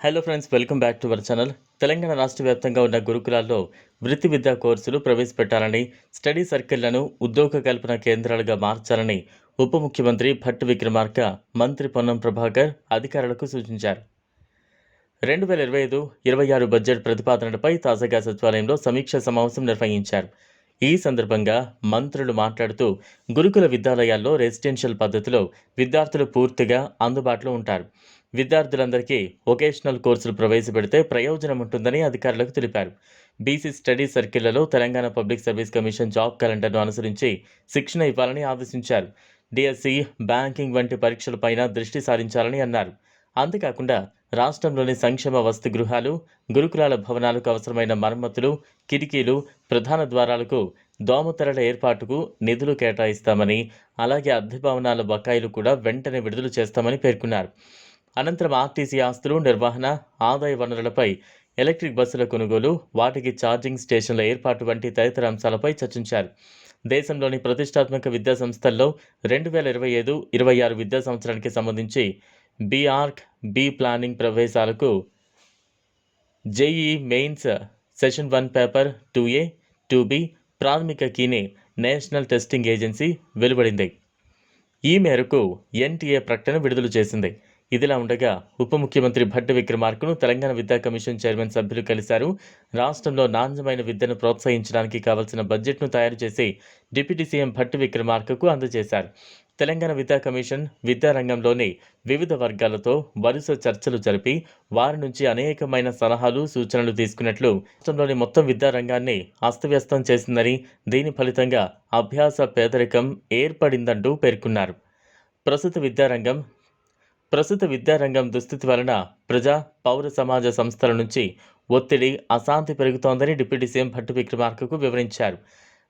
Hello friends welcome back to our channel Telangana రాష్ట్ర వ్యాప్తంగా ఉన్న గురుకులాల్లో వృత్తి విద్యా కోర్సులు ప్రవేశపెట్టాలని స్టడీ సర్కిళ్ళను ఉద్యోగ కల్పన కేంద్రాలుగా మార్చాలని ఉప ముఖ్యమంత్రి భట్ విక్రమార్క మంత్రి పొన్నం ప్రభాకర్ అధికారులకు సూచించారు. రెండు వేల ఇరవై ఐదు ఇరవై ఆరు బడ్జెట్ ప్రతిపాదనలపై తాజాగా సచివాలయంలో సమీక్ష సమావేశం నిర్వహించారు. ఈ సందర్భంగా మంత్రులు మాట్లాడుతూ గురుకుల విద్యాలయాల్లో రెసిడెన్షియల్ పద్ధతిలో విద్యార్థులు పూర్తిగా అందుబాటులో ఉంటారు. విద్యార్థులందరికీ వొకేషనల్ కోర్సులు ప్రవేశపెడితే ప్రయోజనం ఉంటుందని అధికారులకు తెలిపారు. BC study సర్కిళ్ళలో Telangana public service commission job క్యాలెండర్ను అనుసరించి శిక్షణ ఇవ్వాలని ఆదేశించారు. డిఎస్సి బ్యాంకింగ్ వంటి పరీక్షలపైన దృష్టి సారించాలని అన్నారు. అంతేకాకుండా రాష్ట్రంలోని సంక్షేమ వసతి గృహాలు గురుకులాల భవనాలకు అవసరమైన మరమ్మతులు కిటికీలు ప్రధాన ద్వారాలకు దోమతెరల ఏర్పాటుకు నిధులు కేటాయిస్తామని అలాగే అద్దె భవనాల బకాయిలు కూడా వెంటనే విడుదల చేస్తామని పేర్కొన్నారు. అనంతరం ఆర్టీసీ ఆస్తులు నిర్వహణ ఆదాయ వనరులపై ఎలక్ట్రిక్ బస్సుల కొనుగోలు వాటికి ఛార్జింగ్ స్టేషన్ల ఏర్పాటు వంటి తదితర అంశాలపై చర్చించారు. దేశంలోని ప్రతిష్టాత్మక విద్యా సంస్థల్లో రెండు వేల ఇరవై ఐదు ఇరవై ఆరు విద్యా సంవత్సరానికి సంబంధించి B Arch B planning ప్రవేశాలకు JEE mains session one paper two A two B ప్రాథమిక కీని నేషనల్ టెస్టింగ్ ఏజెన్సీ వెలువడింది. ఈ మేరకు ఎన్టీఏ ప్రకటన విడుదల చేసింది. ఇదిలా ఉండగా ఉప ముఖ్యమంత్రి భట్టి విక్రమార్కను తెలంగాణ విద్యా కమిషన్ చైర్మన్ సభ్యులు కలిశారు. రాష్ట్రంలో నాణ్యమైన విద్యను ప్రోత్సహించడానికి కావలసిన బడ్జెట్ను తయారు చేసి డిప్యూటీ సీఎం భట్టి విక్రమార్కకు అందజేశారు. తెలంగాణ విద్యా కమిషన్ విద్యారంగంలోని వివిధ వర్గాలతో వరుస చర్చలు జరిపి వారి నుంచి అనేకమైన సలహాలు సూచనలు తీసుకున్నట్లు రాష్ట్రంలోని మొత్తం విద్యారంగాన్ని అస్తవ్యస్తం చేసిందని దీని ఫలితంగా అభ్యాస పేదరికం ఏర్పడిందంటూ పేర్కొన్నారు. ప్రస్తుత విద్యారంగం ప్రస్తుత విద్యారంగం దుస్థితి వలన ప్రజా పౌర సమాజ సంస్థల నుంచి ఒత్తిడి అశాంతి పెరుగుతోందని డిప్యూటీ సీఎం భట్టు విక్రమార్కకు వివరించారు.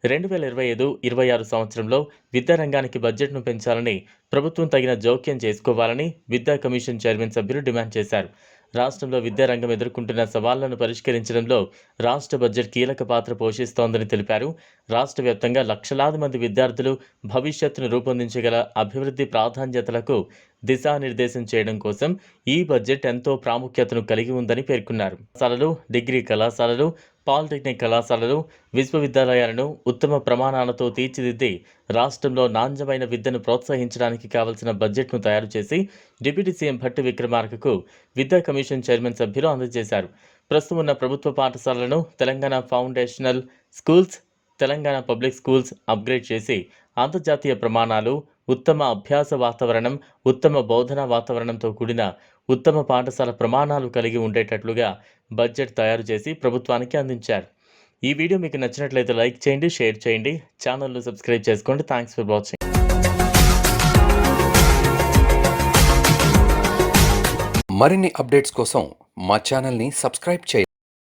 రెండు వేల ఇరవై ఐదు ఇరవై ఆరు సంవత్సరంలో విద్యారంగానికి బడ్జెట్ను పెంచాలని ప్రభుత్వం తగిన జోక్యం చేసుకోవాలని విద్యా కమిషన్ చైర్మన్ సభ్యులు డిమాండ్ చేశారు. రాష్ట్రంలో విద్యారంగం ఎదుర్కొంటున్న సవాళ్ళను పరిష్కరించడంలో రాష్ట్ర బడ్జెట్ కీలక పాత్ర పోషిస్తోందని తెలిపారు. రాష్ట్ర వ్యాప్తంగా లక్షలాది మంది విద్యార్థులు భవిష్యత్తును రూపొందించగల అభివృద్ధి ప్రాధాన్యతలకు దిశానిర్దేశం చేయడం కోసం ఈ బడ్జెట్ ఎంతో ప్రాముఖ్యతను కలిగి ఉందని పేర్కొన్నారు. కళాశాలలు డిగ్రీ కళాశాలలు పాలిటెక్నిక్ కళాశాలలు విశ్వవిద్యాలయాలను ఉత్తమ ప్రమాణాలతో తీర్చిదిద్ది రాష్ట్రంలో నాణ్యమైన విద్యను ప్రోత్సహించడానికి కావలసిన బడ్జెట్ను తయారు చేసి డిప్యూటీ సీఎం భట్టి విక్రమార్కకు విద్యా కమిషన్ చైర్మన్ సభ్యులు అందజేశారు. ప్రస్తుతం ఉన్న ప్రభుత్వ పాఠశాలలను Telangana foundational schools Telangana public schools upgrade చేసి అంతర్జాతీయ ప్రమాణాలు ఉత్తమ అభ్యాస వాతావరణం ఉత్తమ బోధనా వాతావరణంతో కూడిన ఉత్తమ పాఠశాల ప్రమాణాలు కలిగి ఉండేటట్లుగా బడ్జెట్ తయారు చేసి ప్రభుత్వానికి అందించారు. ఈ వీడియో మీకు నచ్చినట్లయితే లైక్ చేయండి షేర్ చేయండి. ఛానల్ను సబ్స్క్రైబ్ చేసుకోండి. Thanks for watching. మరిన్ని అప్డేట్స్ కోసం మా ఛానల్ని సబ్స్క్రైబ్ చేయండి.